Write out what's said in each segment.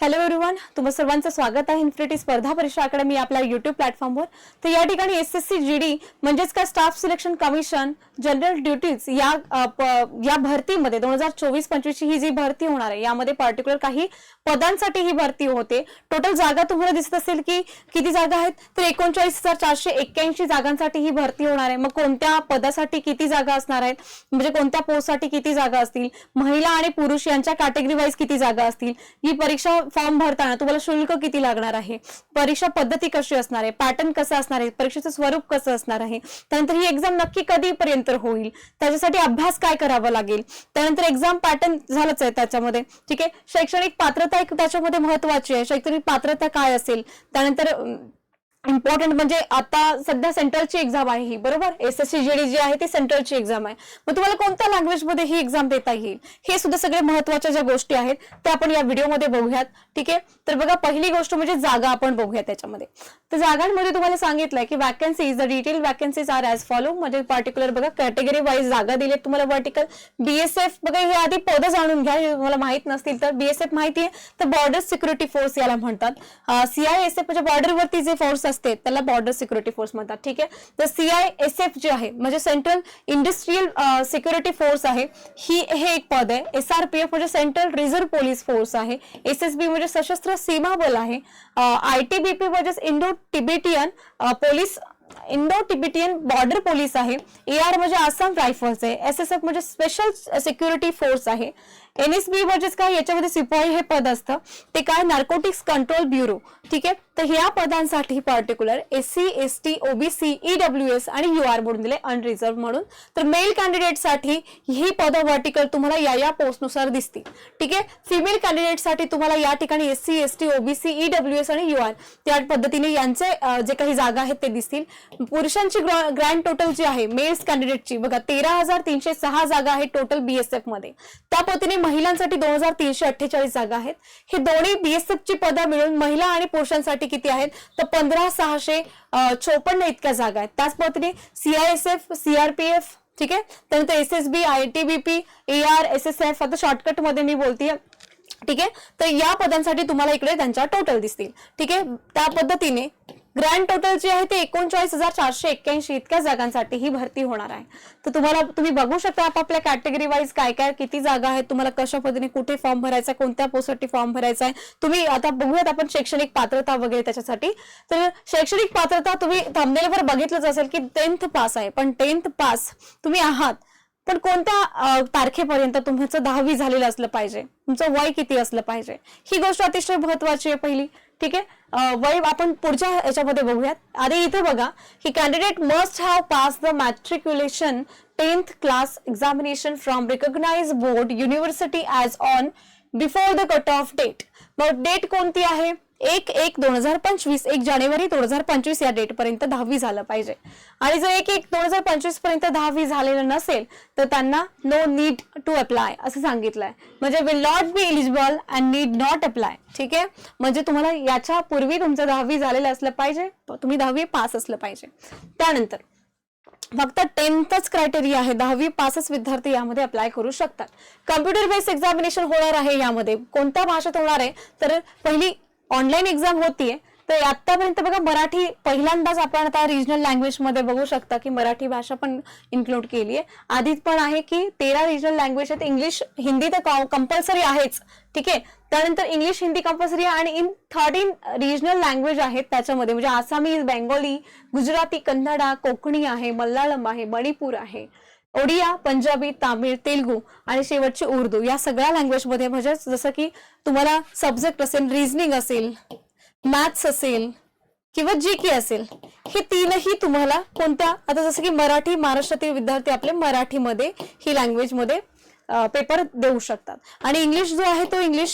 Hello everyone तुम्हा सर्वांचं स्वागत आहे इन्फिनिटी स्पर्धा परीक्षा अकॅडमी आपल्या युट्यूब प्लॅटफॉर्मवर तर या ठिकाणी S S C G D म्हणजेच काय staff selection commission general duties या या भरतीमध्ये दोन हजार चोवीस पंचवीसची ही जी भरती होणार आहे यामध्ये पर्टिक्युलर काही पदांसाठी ही भरती होते. टोटल जागा तुम्हाला दिसत असेल की किती जागा आहेत? तर एकोणचाळीस हजार चारशे एक्क्याऐंशी जागांसाठी ही भरती होणार आहे. मग कोणत्या पदासाठी किती जागा असणार आहेत? म्हणजे कोणत्या पोस्टसाठी किती जागा असतील? महिला आणि पुरुष यांच्या कॅटेगरी वाईज किती जागा असतील? ही परीक्षा फॉर्म भरताना तुम्हाला शुल्क किती लागणार आहे? परीक्षा पद्धती कशी असणार आहे? पॅटर्न कसं असणार आहे? परीक्षेचं स्वरूप कसं असणार आहे? त्यानंतर ही एक्झाम नक्की कधीपर्यंत होईल? त्याच्यासाठी अभ्यास काय करावा लागेल? त्यानंतर एक्झाम पॅटर्न झालंच आहे त्याच्यामध्ये. ठीक आहे? शैक्षणिक पात्रता एक त्याच्यामध्ये महत्वाची आहे. शैक्षणिक पात्रता काय असेल? त्यानंतर इम्पॉर्टंट म्हणजे आता सध्या सेंट्रलची एक्झाम आहे ही बरोबर? S S C G D जी आहे ती सेंट्रलची एक्झाम आहे. मग तुम्हाला कोणत्या लँग्वेजमध्ये ही एक्झाम देता येईल? हे सुद्धा सगळे महत्त्वाच्या ज्या गोष्टी आहेत त्या आपण या व्हिडिओमध्ये बघूयात. ठीक आहे? तर बघा पहिली गोष्ट म्हणजे जागा आपण बघूया त्याच्यामध्ये. तर जागांमध्ये तुम्हाला सांगितलंय की vacancies the detail vacancies are as follow म्हणजे पर्टिक्युलर बघा कॅटेगरी वाईज जागा दिली तुम्हाला वर्टिकल बीएसएफ बघा हे आधी पदं जाणून घ्या. हे तुम्हाला माहीत नसतील तर बीएसएफ माहिती आहे. तर बॉर्डर सिक्युरिटी फोर्स याला म्हणतात. सीआयएसएफ म्हणजे बॉर्डरवरती जे फोर्स असते त्याला बॉर्डर सिक्युरिटी फोर्स म्हणतात. ठीक आहे? तर सीआय एस एफ जे आहे म्हणजे सेंट्रल इंडस्ट्रीयल सिक्युरिटी फोर्स आहे ही हे एक पद आहे. एस आर पी एफ म्हणजे सेंट्रल रिझर्व्ह पोलीस फोर्स आहे. एस एस बी म्हणजे सशस्त्र सीमा बल आहे. आयटीबीपी म्हणजे Indo Tibetan police Indo Tibetan border police आहे. ए आर म्हणजे आसाम रायफल्स आहे. एस एस एफ म्हणजे स्पेशल सिक्युरिटी फोर्स आहे. एनएसबी म्हणजेच काय याच्यामध्ये सिपाही हे पद असतं. ते काय नार्कोटिक्स कंट्रोल ब्युरो ठीक आहे? तर ह्या पदांसाठी particular S C S T OBC EW S आणि यू आर म्हणून दिले अनरिझर्व म्हणून. तर मेल कॅन्डिडेटसाठी ही पदं वर्टिकल तुम्हाला या या पोस्टनुसार दिसतील. ठीक आहे? फिमेल कॅन्डिडेटसाठी तुम्हाला या ठिकाणी S C S T OBC EW S आणि यू आर त्या पद्धतीने यांचे जे काही जागा आहेत ते दिसतील. पुरुषांची ग्रँड टोटल जी आहे मेल्स कॅन्डिडेटची बघा तेरा हजार तीनशे सहा जागा आहेत टोटल बीएसएफमध्ये. त्या पद्धतीने महिलांसाठी दोन हजार तीनशे अठ्ठेचाळीस जागा आहेत. हे दोन्ही बीएसएफ ची पदं मिळून महिला आणि पुरुषांसाठी किती आहेत? तर पंधरा सहाशे चोपन्न इतक्या जागा आहेत. त्याच पद्धतीने सीआयएसएफ सीआरपीएफ ठीक आहे? त्यानंतर S S B I T B P A R S S F आता शॉर्टकटमध्ये मी बोलतीये. ठीक आहे? तर या पदांसाठी तुम्हाला इकडे त्यांच्या टोटल दिसतील. ठीक आहे? त्या पद्धतीने ग्रँड टोटल जे आहे ते एकोणचाळीस हजार चारशे एक्क्याऐंशी इतक्या जागांसाठी ही भरती होणार आहे. तर तुम्हाला तुम्ही बघू शकता आपापल्या कॅटेगरी वाईज काय काय किती जागा आहेत तुम्हाला कशा पद्धतीने कुठे फॉर्म भरायचा आहे, कोणत्या पोस्टसाठी फॉर्म भरायचा आहे. तुम्ही आता बघूयात आपण शैक्षणिक पात्रता वगैरे त्याच्यासाठी. तर शैक्षणिक पात्रता तुम्ही थांबलेल्यावर बघितलंच असेल की टेन्थ पास आहे. पण टेन्थ पास तुम्ही आहात. तर कोणत्या तारखेपर्यंत तुमचं दहावी झालेलं असलं पाहिजे? तुमचं वय किती असलं पाहिजे? ही गोष्ट अतिशय महत्वाची आहे पहिली. ठीक आहे? वय आपण पुढच्या याच्यामध्ये बघूयात. आधी इथे बघा की candidate must have pass the matriculation tenth class examination from recognize board university as on before the cut off date मग डेट कोणती आहे? एक एक दोन हजार पंचवीस एक जानेवारी दोन हजार पंचवीस या डेटपर्यंत दहावी झालं पाहिजे. आणि जर एक एक दोन हजार पंचवीसपर्यंत दहावी झालेलं नसेल तर त्यांना नो नीड टू अप्लाय असं सांगितलंय. म्हणजे will not be eligible and need not apply ठीक आहे? म्हणजे तुम्हाला याच्या पूर्वी तुमचं दहावी झालेलं असलं पाहिजे तुम्ही दहावी पास असलं पाहिजे. त्यानंतर फक्त टेन्थच क्रायटेरिया आहे. दहावी पासच विद्यार्थी यामध्ये अप्लाय करू शकतात. कम्प्युटर बेस्ड एक्झामिनेशन होणार आहे यामध्ये. कोणत्या भाषेत होणार आहे? तर पहिली ऑनलाईन एक्झाम होतीये तर आतापर्यंत बघा मराठी पहिल्यांदाच आपण आता रिजनल लँग्वेजमध्ये बघू शकता की मराठी भाषा पण इन्क्लूड केली आहे आधीच पण आहे की तेरा रिजनल लँग्वेज आहेत. इंग्लिश हिंदी तर कंपल्सरी आहेच. ठीक आहे? त्यानंतर इंग्लिश हिंदी कंपल्सरी आहे आणि इन थर्टीन रिजनल लँग्वेज आहेत त्याच्यामध्ये. म्हणजे आसामी बेंगोली गुजराती कन्नडा कोकणी आहे मल्याळम आहे मणिपूर आहे. ओडिया पंजाबी तामिळ तेलगू आणि शेवटची उर्दू या सगळ्या लँग्वेजमध्ये म्हणजे जसं की तुम्हाला सब्जेक्ट असेल रिझनिंग असेल मॅथ्स असेल किंवा जी के असेल हे तीनही तुम्हाला कोणत्या आता जसं की मराठी महाराष्ट्रातील विद्यार्थी आपले मराठीमध्ये ही लँग्वेजमध्ये पेपर देऊ शकतात. आणि इंग्लिश जो आहे तो इंग्लिश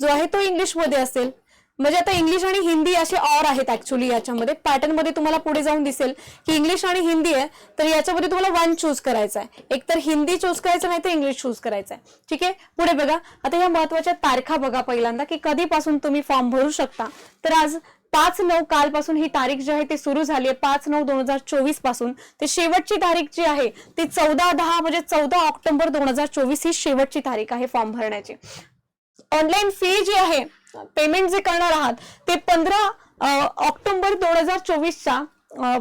जो आहे तो इंग्लिशमध्ये असेल. म्हणजे आता इंग्लिश आणि हिंदी असे ऑर आहेत ऍक्च्युली याच्यामध्ये. पॅटर्नमध्ये तुम्हाला पुढे जाऊन दिसेल की इंग्लिश आणि हिंदी आहे तर याच्यामध्ये तुम्हाला वन चूज करायचा आहे. एक तर हिंदी चूज करायचं नाही तर इंग्लिश चूज करायचं आहे. ठीक आहे? पुढे बघा. आता या महत्त्वाच्या तारखा बघा पहिल्यांदा की कधीपासून तुम्ही फॉर्म भरू शकता. तर आज पाच नऊ कालपासून ही तारीख जी आहे ती सुरू झाली आहे. पाच नऊ दोन हजार चोवीसपासून. ते शेवटची तारीख जी आहे ती चौदा दहा म्हणजे चौदा ऑक्टोबर दोन हजार चोवीस ही शेवटची तारीख आहे फॉर्म भरण्याची. ऑनलाईन फी जी आहे पेमेंट जे करणार आहात ते पंधरा ऑक्टोबर दोन हजार चोवीसच्या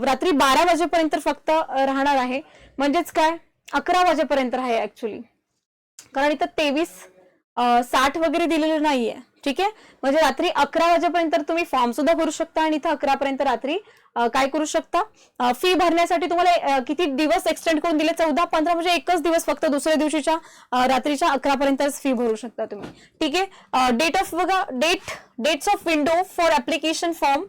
रात्री बारा वाजेपर्यंत फक्त राहणार आहे. म्हणजेच काय? अकरा वाजेपर्यंत आहे ऍक्च्युली कारण इथं तेवीस साठ वगैरे दिलेलं नाहीये. ठीक आहे? म्हणजे रात्री अकरा वाजेपर्यंत तुम्ही फॉर्म सुद्धा भरू शकता आणि इथं अकरा पर्यंत रात्री काय करू शकता? फी भरण्यासाठी तुम्हाला किती दिवस एक्सटेंड करून दिले? चौदा पंधरा म्हणजे एकच दिवस फक्त दुसऱ्या दिवशीच्या रात्रीच्या अकरा पर्यंतच फी भरू शकता तुम्ही. ठीक आहे? डेट ऑफ बघा date dates of window for application form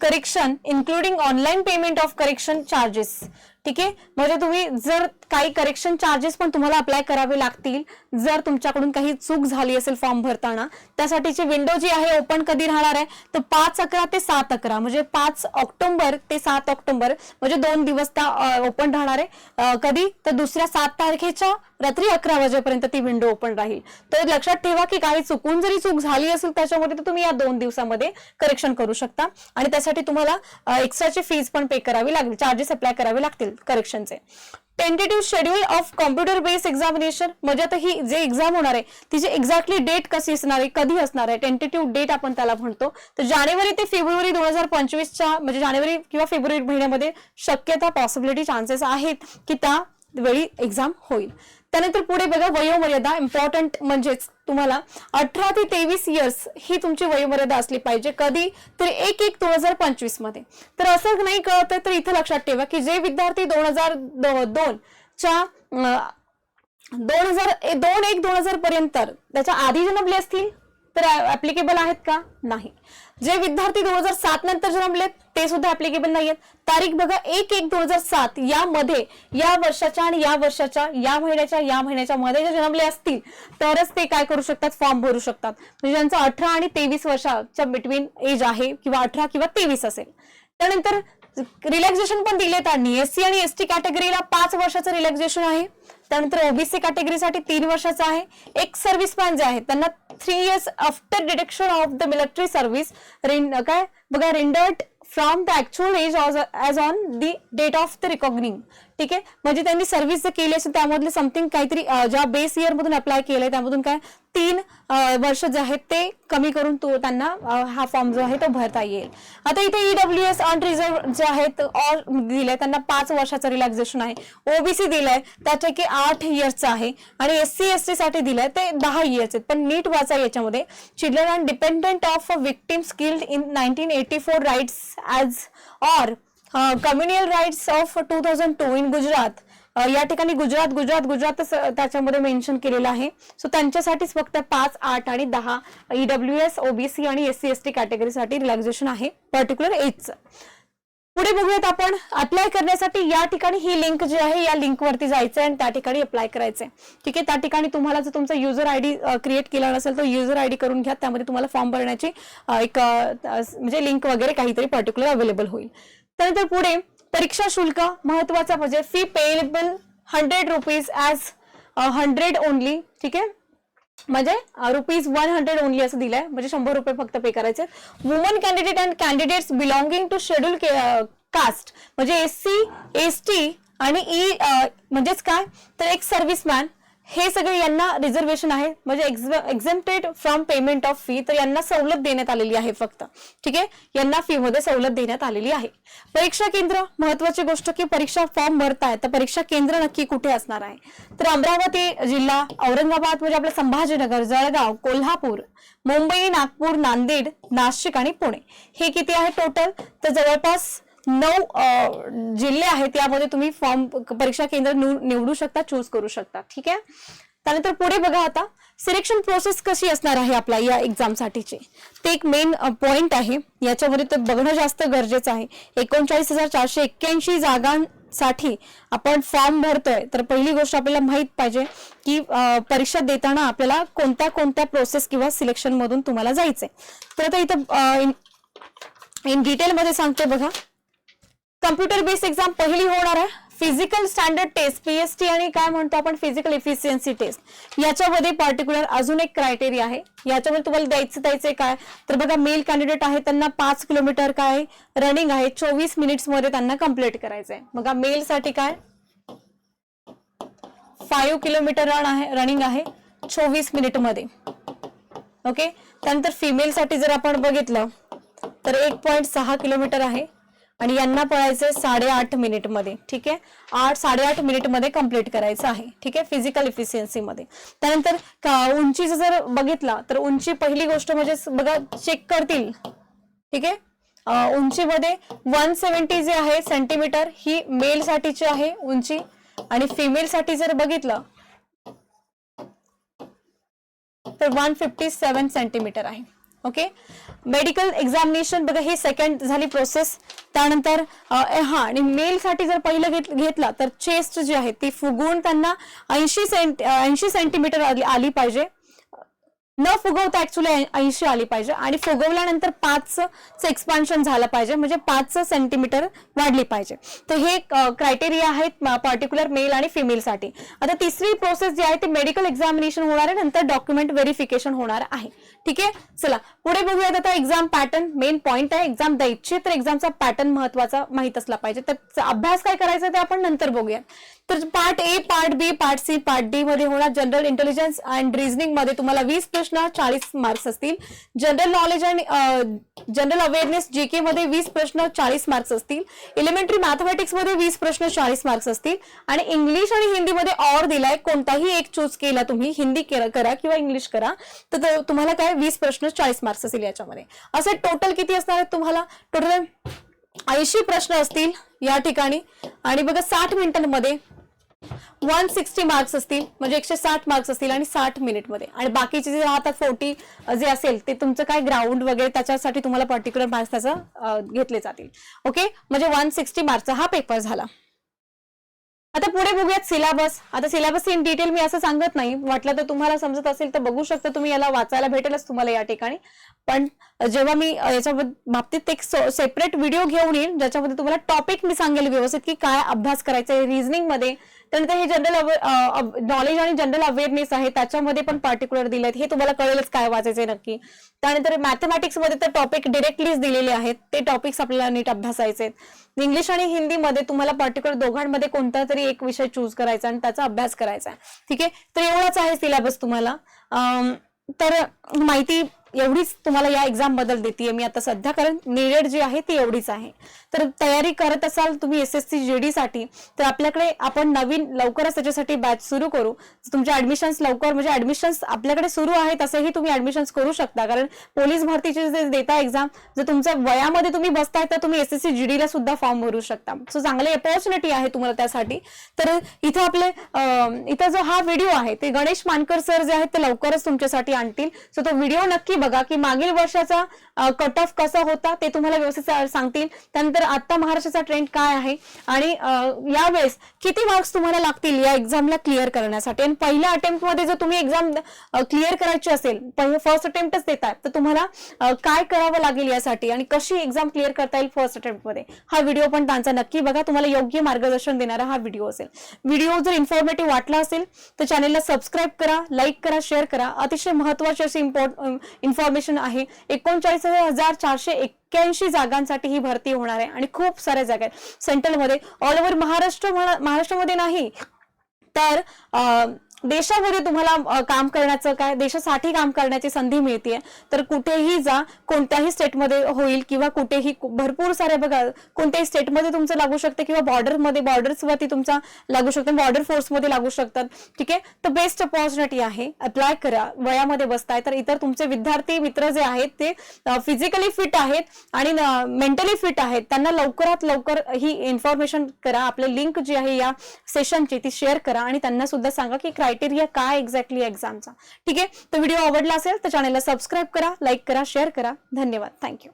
correction including online payment of correction charges ठीक आहे? म्हणजे तुम्ही जर काही करेक्शन चार्जेस पण तुम्हाला अप्लाय करावे लागतील. जर तुमच्याकडून काही चूक झाली असेल फॉर्म भरताना त्यासाठीची विंडो जी आहे ओपन कधी राहणार आहे? तर पाच अकरा ते सात अकरा म्हणजे पाच ऑक्टोबर ते सात ऑक्टोबर म्हणजे दोन दिवस त्या ओपन राहणार आहे. कधी? तर दुसऱ्या सात तारखेच्या रात्री अकरा वाजेपर्यंत ती विंडो ओपन राहील. तर लक्षात ठेवा की काही चुकून जरी चूक झाली असेल त्याच्यामध्ये तर तुम्ही या दोन दिवसामध्ये करेक्शन करू शकता. आणि त्यासाठी तुम्हाला एक्स्ट्राची फीज पण पे करावी लागेल चार्जेस अप्लाय करावे लागतील करेक्शनचे tentative schedule of computer based examination म्हणजे आता ही जे एक्झाम होणार आहे तिची एक्झॅक्टली डेट कशी असणार आहे कधी असणार आहे टेंटेटिव्ह डेट आपण त्याला म्हणतो. तर जानेवारी ते फेब्रुवारी दोन हजार पंचवीसच्या म्हणजे जानेवारी किंवा फेब्रुवारी महिन्यामध्ये शक्यता पॉसिबिलिटी चान्सेस आहेत की त्या वेळी एक्झाम होईल. त्यानंतर पुढे बघा वयोमर्यादा इम्पॉर्टंट म्हणजेच तुम्हाला अठरा ते तेवीस इयर्स ही तुमची वयोमर्यादा असली पाहिजे. कधी? तर एक एक दोन हजार पंचवीसमध्ये. तर असं नाही कळत तर इथं लक्षात ठेवा की जे विद्यार्थी दोन हजार दोन च्या दोन हजार दोन एक दोन हजार पर्यंत त्याच्या आधी जन्मले असतील? तर ऍप्लिकेबल आहेत का? नाही. जे विद्यार्थी दोन हजार सात नंतर जन्मले ते सुद्धा ऍप्लिकेबल नाहीयेत. तारीख बघा एक एक दोन हजार सात यामध्ये या वर्षाच्या आणि या वर्षाच्या या महिन्याच्या या महिन्याच्या मध्ये जे जन्मले असतील तरच ते काय करू शकतात? फॉर्म भरू शकतात. म्हणजे ज्यांचं अठरा आणि तेवीस वर्षाच्या बिटवीन एज आहे किंवा अठरा किंवा तेवीस असेल. त्यानंतर रिलॅक्झेशन पण दिले त्यांनी. एससी आणि एसटी कॅटेगरीला पाच वर्षाचं रिलॅक्झेशन आहे. त्यानंतर ओबीसी कॅटेगरीसाठी तीन वर्षाचं आहे. एक सर्व्हिस मॅन जे आहेत त्यांना three years after deduction of the military service काय बघा rendered from the actual age as on the date of the reckoning ठीक आहे? म्हणजे त्यांनी सर्व्हिस जर केली असेल त्यामधले समथिंग काहीतरी ज्या बेस इयर मधून अप्लाय केलंय त्यामधून काय तीन वर्ष जे आहेत ते कमी करून तो त्यांना हा फॉर्म जो आहे तो भरता येईल. आता इथे ईडब्ल्यू एस अनरिझर्व जे आहेत ऑल दिलंय. त्यांना पाच वर्षाचं रिलॅक्झेशन आहे. ओबीसी दिलंय. त्यापैकी आठ इयर्सचं आहे. आणि एस सी एस टी साठी दिलंय. ते दहा इयर्स आहेत. पण नीट वाचा याच्यामध्ये. Children and dependent of a victim skilled in nineteen eighty four riots as or communal riots of two thousand two in Gujarat या ठिकाणी गुजरात गुजरात गुजरातच त्याच्यामध्ये मेन्शन केलेलं आहे. सो त्यांच्यासाठीच फक्त पाच आठ आणि दहा ईडब्ल्यू एस ओबीसी आणि एस सी एस टी कॅटेगरीसाठी रिलॅक्झेशन आहे पर्टिक्युलर एजचं पुढे बघूयात आपण अप्लाय करण्यासाठी या ठिकाणी ही लिंक जी आहे या लिंक वरती जायचं आणि त्या ठिकाणी अप्लाय करायचंय. ठीक आहे त्या ठिकाणी तुम्हाला जर तुमचा युजर आयडी क्रिएट केला नसेल तर युजर आयडी करून घ्या. त्यामध्ये तुम्हाला फॉर्म भरण्याची एक म्हणजे लिंक वगैरे काहीतरी पर्टिक्युलर अवेलेबल होईल. त्यानंतर पुढे परीक्षा शुल्क महत्त्वाचा म्हणजे fee payable hundred rupees as hundred only ठीक आहे? म्हणजे रुपीज वन हंड्रेड ओनली असं दिलंय. म्हणजे शंभर रुपये फक्त पे करायचे. Woman candidate and candidates belonging to schedule caste म्हणजे एस सी एस टी आणि ई म्हणजेच काय? तर एक सर्व्हिसमॅन हे सगळे यांना रिझर्वेशन आहे. म्हणजे exempted from payment of fee तर यांना सवलत देण्यात आलेली आहे फक्त. ठीक आहे? यांना फी मध्ये सवलत देण्यात आलेली आहे. परीक्षा केंद्र महत्वाची गोष्ट की परीक्षा फॉर्म भरताय तर परीक्षा केंद्र नक्की कुठे असणार आहे? तर अमरावती जिल्हा औरंगाबाद म्हणजे आपलं संभाजीनगर जळगाव कोल्हापूर मुंबई नागपूर नांदेड नाशिक आणि पुणे. हे किती आहे टोटल तर जवळपास नऊ जिल्हे आहेत त्यामध्ये तुम्ही फॉर्म परीक्षा केंद्र निव- निवडू शकता चूज करू शकता. ठीक आहे? त्यानंतर पुढे बघा आता सिलेक्शन प्रोसेस कशी असणार आहे आपल्या या एक्झामसाठीची ते एक मेन पॉइंट आहे. याच्यामध्ये ते बघणं जास्त गरजेचं आहे. एकोणचाळीस हजार चारशे एक्क्याऐंशी जागांसाठी आपण फॉर्म भरतोय. तर पहिली गोष्ट आपल्याला माहीत पाहिजे की परीक्षा देताना आपल्याला कोणत्या कोणत्या प्रोसेस किंवा सिलेक्शन मधून तुम्हाला जायचंय. तर आता इथं इन डिटेलमध्ये सांगतोय सांगते बघा. कम्प्युटर बेस्ड एक्झाम पहिली होणार आहे. फिजिकल स्टँडर्ड टेस्ट पीएसटी आणि काय म्हणतो आपण? फिजिकल इफिशियन्सी टेस्ट याच्यामध्ये पर्टिक्युलर अजून एक क्रायटेरिया आहे. याच्यामध्ये तुम्हाला द्यायचं द्यायचं काय? तर बघा मेल कॅन्डिडेट आहे त्यांना पाच किलोमीटर काय रनिंग आहे चोवीस मिनिट्समध्ये त्यांना कंप्लीट आहे बघा मेलसाठी काय? फाईव्ह किलोमीटर रन आहे रनिंग आहे चोवीस मिनिटमध्ये ओके त्यानंतर फिमेलसाठी जर आपण बघितलं तर एक पॉईंट सहा किलोमीटर आहे. आणि यांना पळायचंय साडेआठ मिनिटमध्ये ठीक आहे? आठ साडेआठ मिनिटमध्ये कंप्लीट करायचं आहे ठीक आहे? फिजिकल इफिशियन्सी मध्ये. त्यानंतर उंचीचं जर बघितला तर उंची पहिली गोष्ट म्हणजे बघा चेक करतील. ठीक आहे? उंचीमध्ये वन सेवन्टी जे आहे सेंटीमीटर ही मेल साठीची आहे उंची. आणि फिमेल साठी जर बघितलं तर वन फिफ्टी सेवन सेंटीमीटर आहे. ओके मेडिकल एक्झामिनेशन बघा ही सेकंड झाली प्रोसेस त्यानंतर हा आणि मेलसाठी जर पहिलं घेत घेतला तर चेस्ट जी आहे ती फुगवून त्यांना ऐंशी सेंट ऐंशी सेंटीमीटर आली आली पाहिजे. न फुगवता ऍक्च्युली ऐंशी आली पाहिजे. आणि फुगवल्यानंतर पाचचं एक्सपान्शन झालं पाहिजे. म्हणजे पाच सेंटीमीटर वाढली पाहिजे. तर हे क्रायटेरिया आहेत पर्टिक्युलर मेल आणि फिमेलसाठी आता तिसरी प्रोसेस जी आहे ती मेडिकल एक्झामिनेशन होणार आहे. नंतर डॉक्युमेंट व्हेरिफिकेशन होणार आहे. ठीक आहे? चला पुढे बघूयात आता एक्झाम पॅटर्न मेन पॉईंट आहे. एक्झाम द्यायची तर एक्झामचा पॅटर्न महत्त्वाचा माहीत असला पाहिजे. तर अभ्यास काय करायचा ते आपण नंतर बघूया तर part A part B part C part D मध्ये होणार जनरल इंटेलिजन्स अँड रिझनिंगमध्ये तुम्हाला वीस प्रश्न चाळीस मार्क्स असतील. General knowledge and general awareness G K मध्ये वीस प्रश्न चाळीस मार्क्स असतील. इलिमेंटरी मॅथमॅटिक्समध्ये वीस प्रश्न चाळीस मार्क्स असतील. आणि इंग्लिश आणि हिंदीमध्ये ऑर दिलाय. कोणताही एक चूज केला तुम्ही हिंदी करा किंवा इंग्लिश करा तर तुम्हाला काय वीस प्रश्न चाळीस मार्क्स असतील याच्यामध्ये. असे टोटल किती असणार आहेत तुम्हाला? टोटल ऐंशी प्रश्न असतील या ठिकाणी. आणि बघा साठ मिनिटांमध्ये वन सिक्स्टी मार्क्स असतील म्हणजे एकशे साठ मार्क्स असतील आणि साठ मिनिटमध्ये. आणि बाकीचे जे राहतात फोर्टी जे असेल ते तुमचं काय ग्राउंड वगैरे त्याच्यासाठी तुम्हाला पर्टिक्युलर मार्क्स त्याचा घेतले जातील. ओके म्हणजे वन सिक्स्टी मार्क्सचा हा पेपर झाला. आता पुढे बघूयात सिलेबस आता सिलेबस इन डिटेल मी असं सांगत नाही. वाटलं तर तुम्हाला समजत असेल तर बघू शकता तुम्ही याला वाचायला भेटेलच तुम्हाला या ठिकाणी. पण जेव्हा मी याच्या बाबतीत एक सेपरेट व्हिडिओ घेऊन येईन ज्याच्यामध्ये तुम्हाला टॉपिक मी सांगेल व्यवस्थित की काय अभ्यास करायचा आहे रिझनिंगमध्ये. त्यानंतर हे जनरल नॉलेज आणि जनरल अवेअरनेस आहे त्याच्यामध्ये पण पर्टिक्युलर दिलेत. हे तुम्हाला कळेलच काय वाचायचंय नक्की. त्यानंतर मॅथमॅटिक्समध्ये तर टॉपिक डिरेक्टलीच दिलेले आहेत. ते टॉपिक्स आपल्याला नीट अभ्यासायचे आहेत इंग्लिश आणि हिंदीमध्ये तुम्हाला पर्टिक्युलर दोघांमध्ये कोणता तरी एक विषय चूज करायचा आणि त्याचा अभ्यास करायचा आहे. ठीक आहे? तर एवढाच आहे सिलेबस तुम्हाला. तर माहिती एवढीच तुम्हाला या एक्झामबद्दल देते मी आता सध्या कारण निडेड जी आहे ती एवढीच आहे. तर तयारी करत असाल तुम्ही S S C G D साठी तर आपल्याकडे आपण नवीन लवकरच त्याच्यासाठी बॅच सुरू करू. तुमच्या ऍडमिशन्स लवकर म्हणजे ऍडमिशन्स आपल्याकडे सुरू आहेत असंही तुम्ही ऍडमिशन्स करू शकता. कारण पोलीस भरतीचे जे देता एक्झाम जर तुमच्या वयामध्ये तुम्ही बसताय तर तुम्ही एस एस सी जीडी ला सुद्धा फॉर्म भरू शकता. सो चांगली अपॉर्च्युनिटी आहे तुम्हाला त्यासाठी. तर इथं आपले इथं जो हा व्हिडिओ आहे ते गणेश मानकर सर जे आहेत ते लवकरच तुमच्यासाठी आणतील. सो तो व्हिडिओ नक्की बघा की मागील वर्षाचा कट ऑफ कसा होता ते तुम्हाला व्यवस्थित सांगतील. त्यानंतर आता महाराष्ट्राचा ट्रेंड काय आहे? आणि यावेळेस किती मार्क्स तुम्हाला लागतील या एक्झामला क्लिअर करण्यासाठी? आणि पहिल्या अटेम्प्टमध्ये जर तुम्ही एक्झाम क्लिअर करायची असेल पहिले फर्स्ट अटेम्प्टच देतात तर तुम्हाला काय करावं लागेल यासाठी? आणि कशी एक्झाम क्लिअर करता येईल फर्स्ट अटेम्प्टमध्ये हा व्हिडिओ पण त्यांचा नक्की बघा. तुम्हाला योग्य मार्गदर्शन देणारा हा व्हिडिओ असेल. व्हिडिओ जर इन्फॉर्मेटिव्ह वाटला असेल तर चॅनेलला सबस्क्राईब करा लाईक करा शेअर करा. अतिशय महत्वाची अशी इन्फॉर्मेशन आहे. एकोणचाळीस हजार चारशे एक्क्याऐंशी जागांसाठी ही भरती होणार आहे आणि खूप साऱ्या जागा आहेत. सेंट्रलमध्ये ऑल ओव्हर महाराष्ट्र म्हणा- महाराष्ट्रामध्ये नाही तर अं, देशामध्ये तुम्हाला काम करण्याचं काय देशासाठी काम करण्याची संधी मिळते तर कुठेही जा कोणत्याही स्टेटमध्ये होईल किंवा कुठेही भरपूर सारे बघा कोणत्याही स्टेटमध्ये तुमचं लागू शकतं किंवा बॉर्डरमध्ये बॉर्डर्सवरती तुमचा लागू शकतं बॉर्डर फोर्समध्ये लागू शकतात. ठीक आहे? तर बेस्ट अपॉर्च्युनिटी आहे अप्लाय करा वयामध्ये बसताय तर इतर तुमचे विद्यार्थी मित्र जे आहेत ते फिजिकली फिट आहेत आणि मेंटली फिट आहेत त्यांना लवकरात लवकर ही इन्फॉर्मेशन करा आपली लिंक जी आहे या सेशनची ती शेअर करा आणि त्यांना सुद्धा सांगा की क्रायटेरिया काय एक्झॅक्टली एक्झामचा ठीक आहे? तर व्हिडिओ आवडला असेल तर चॅनलला सबस्क्राईब करा लाईक करा शेअर करा. धन्यवाद. थँक्यू